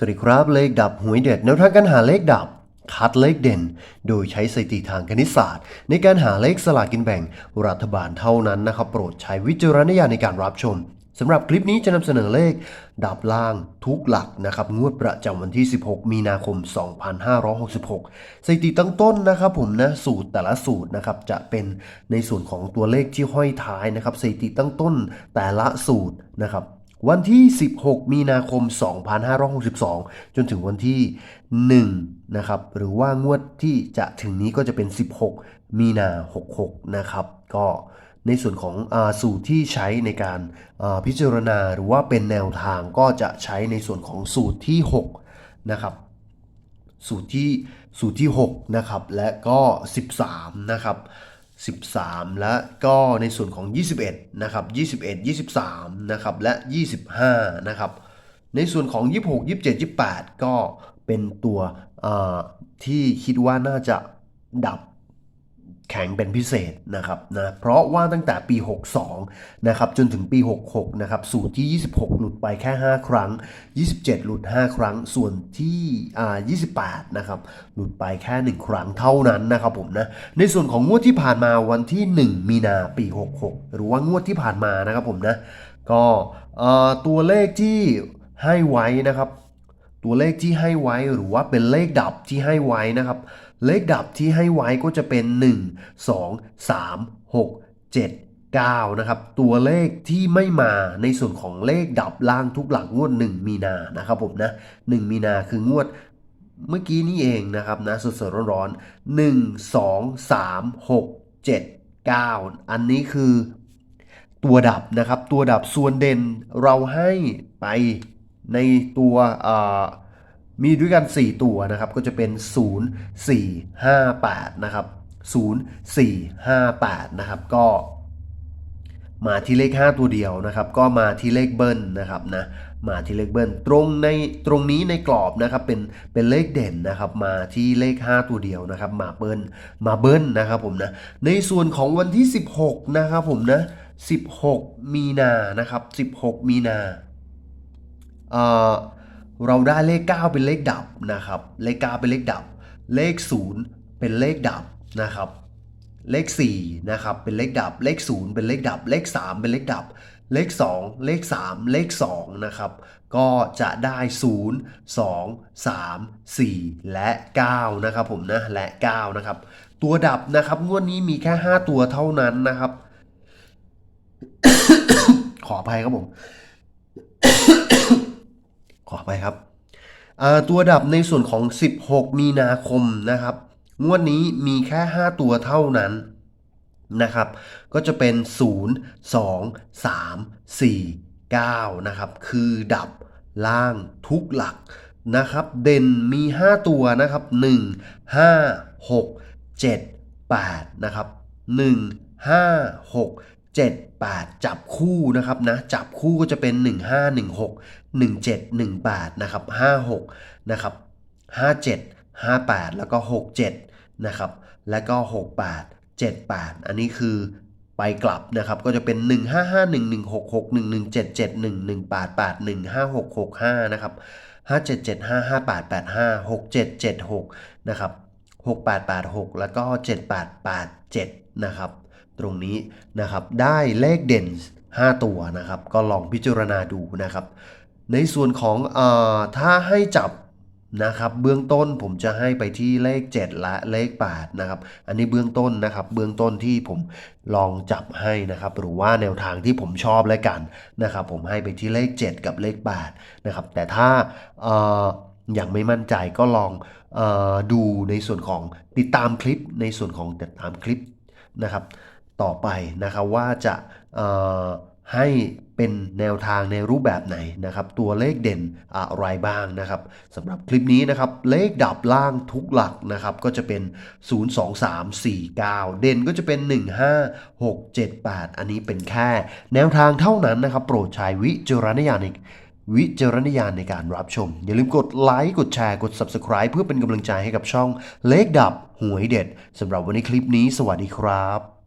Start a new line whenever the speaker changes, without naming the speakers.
สวัสดีครับเลขดับหวยเด็ดแนวทางการหาเลขดับ คัดเลขเด่น โดยใช้สถิติทางคณิตศาสตร์ ในการหาเลขสลากกินแบ่ง รัฐบาลเท่านั้นนะครับโปรดใช้วิจารณญาณในการรับชมสำหรับคลิปนี้จะนำเสนอเลข ดับล่างทุกหลักนะครับงวดประจำวันที่ 16 มีนาคม 2566 สถิติตั้งต้นนะครับผมนะสูตรแต่ละสูตรนะครับจะเป็นในส่วนของตัวเลขที่ห้อยท้ายนะครับสถิติตั้งต้นแต่ละสูตรนะครับ วันที่ 16 มีนาคม 2562 จนถึงวันที่1นะครับหรือว่างวดที่จะถึงนี้ก็จะเป็น 16 มีนา 66 นะครับ ก็ในส่วนของอสูตรที่ใช้ในการพิจารณาหรือว่าเป็นแนวทางก็จะใช้ในส่วนของสูตรที่6นะครับสูตรที่สูตรที่ 6 นะครับ และก็ 13 นะครับ 13 และก็ในส่วนของ 21 นะครับ 21 23 นะครับ และ 25 นะครับ ในส่วนของ 26 27 28 ก็เป็นตัวที่คิดว่าน่าจะดับ แข็งเป็นพิเศษนะครับนะเพราะว่าตั้งแต่ปี 62 นะครับจนถึงปี 66 นะครับสูตรที่ 26 หลุดไปแค่ 5 ครั้ง 27 หลุด 5 ครั้ง ส่วนที่อ่า28 นะครับหลุดไปแค่ 1 ครั้งเท่านั้นนะครับผมนะในส่วนของงวดที่ผ่านมาวันที่ 1 มีนาปี 66 หรือว่างวดที่ผ่านมานะครับผมนะก็เอ่อตัวเลขที่ให้ไว้นะครับ ตัวเลขที่ให้ไว้หรือว่าเป็นเลขดับที่ให้ไว้นะครับ เลขดับที่ให้ไว้ก็จะเป็น 1 2 3 6 7 9นะครับตัวเลขที่ไม่มาในส่วนของเลขดับล่างทุกหลักงวด 1 มีนานะครับผมนะ1มีนาคืองวดเมื่อกี้นี่เองนะครับนะสดๆร้อนๆ1 2 3 6 7 9 อันนี้คือตัวดับนะครับ ตัวดับส่วนเด่นเราให้ไป ในตัวมีด้วยกัน 4 ตัวนะครับก็จะเป็น 0 4 5 8 นะครับ 0 4 5 8 นะครับก็มาที่เลข 5 ตัวเดียวนะครับ ก็มาที่เลขเบิ้ลนะครับนะมาที่เลขเบิ้ลตรงในตรงนี้ในกรอบนะครับเป็นเป็นเลขเด่นนะครับ มาที่เลข 5 ตัวเดียวนะครับ มาเบิ้ลมาเบิ้ลนะครับผมนะในส่วนของวันที่ 16 นะครับผมนะ 16 มีนานะครับ 16 มีนา เราได้เลข 9 เป็นเลขดับนะครับ เลข 9 เป็นเลขดับ เลข 0 เป็นเลขดับนะครับ เลข4นะครับเป็นเลขดับ เลข 0 เป็นเลขดับ เลข 3 เป็นเลขดับ เลข 2 เลข 3 เลข 2 นะครับ ก็จะได้ 0 2 3 4 และ 9 นะครับผมนะ และ 9 นะครับ ตัวดับนะครับงวดนี้มีแค่ 5 ตัวเท่านั้นนะครับ ขออภัยครับผม ขออภัยครับ ตัวดับในส่วนของ 16 มีนาคมนะครับ งวดนี้มีแค่ 5 ตัวเท่านั้นนะครับ ก็จะเป็น 0 2 3 4 9 นะครับ คือดับล่างทุกหลักนะครับ เด่นมี 5 ตัวนะครับ 1 5 6 7 8 นะครับ 1 5 6 7 8 จับคู่นะครับนะจับคู่ก็จะเป็น 1 5 1 6 1 7 1 8นะครับ56นะครับ57 58 แล้วก็ 67นะครับแล้วก็ 68 78 อันนี้คือไปกลับนะครับก็จะเป็น 1 5 5 1 1 6 6 1 1 7 7 1 1 8 8 1 5 6 6 5นะครับ5 7 7 5 5 8 8 5 6 7 7 6นะครับ6 8 8 6 แล้วก็ 7 8 8 7นะครับ ตรงนี้นะครับ ได้เลขเด่น 5 ตัวนะครับ ก็ลองพิจารณาดูนะครับ ในส่วนของอถ้าให้จับนะครับ เบื้องต้นผมจะให้ไปที่เลข 7 และเลข8นะครับ อันนี้เบื้องต้นนะครับ เบื้องต้นที่ผมลองจับให้นะครับ หรือว่าแนวทางที่ผมชอบแล้วกันนะครับ ผมให้ไปที่เลข 7 กับเลข8นะครับ แต่ถ้าเอ่อยังไม่มั่นใจก็ลองอดูในส่วนของติดตามคลิปในส่วนของติดตามคลิปนะครับ ต่อไปนะครับว่าจะให้เป็นแนวทางในรูปแบบไหนนะครับ ตัวเลขเด่นอะไรบ้างนะครับสำหรับคลิปนี้นะครับ เลขดับล่างทุกหลักนะครับ ก็จะเป็น 0 2 3 4 9 เด่นก็จะเป็น 1 5 6 7 8 อันนี้เป็นแค่แนวทางเท่านั้นนะครับ โปรดใช้วิจารณญาณในวิจารณญาณในการรับชม อย่าลืมกดไลค์กดแชร์กด Subscribe เพื่อเป็นกำลังใจให้กับช่องเลขดับหวยเด็ดสำหรับวันนี้คลิปนี้ สวัสดีครับ